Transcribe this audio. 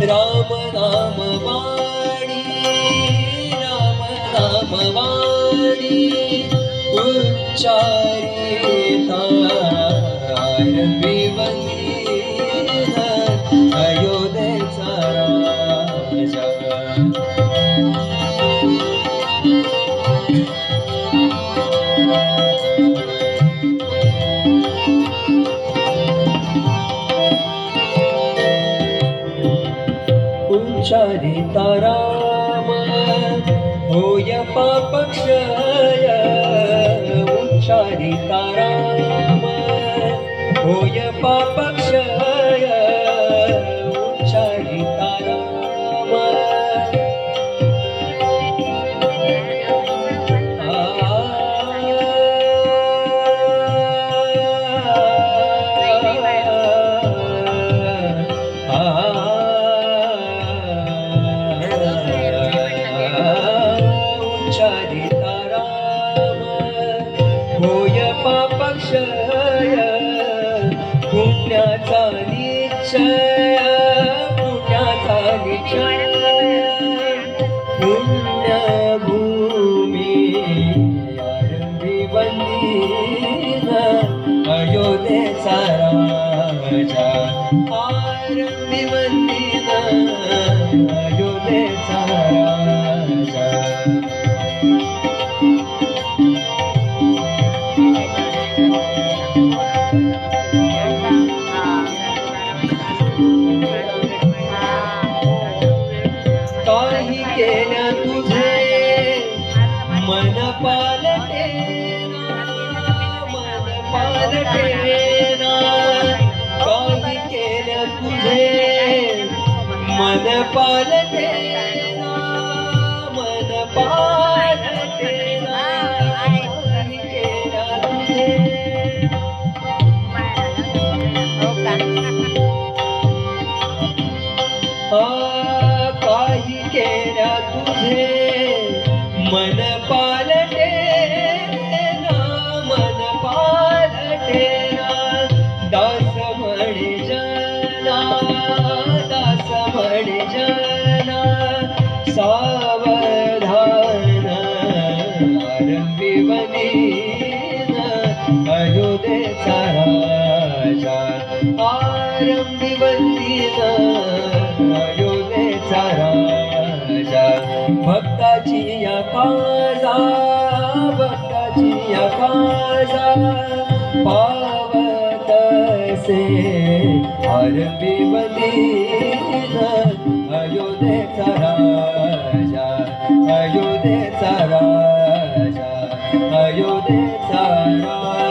राम राम वाणी राम राम वाणी उच्चारिता आरंभी वंदीन अयोध्येचा राजा. राम होय पापक्षय उच्चारिता राम होय पापक्ष निश्चय पुण्याचा निश्चय पुण्याचा निश्चय. पुण्यभूमी आरंभी वंदीन अयोध्येचा राजा. आरंभी बंदी काही केल्या तुझे मन पालटेना मन पालटेना काही केल्या तुझे मन मन काही तुझे काही केल्या तुझे मन पालटे ना मन पालटे ना. दास म्हणे भक्ताची या काजा पावत से आरंभी वंदीन अयोध्येचा राजा अयोध्येचा राजा अयोध्येचा राजा.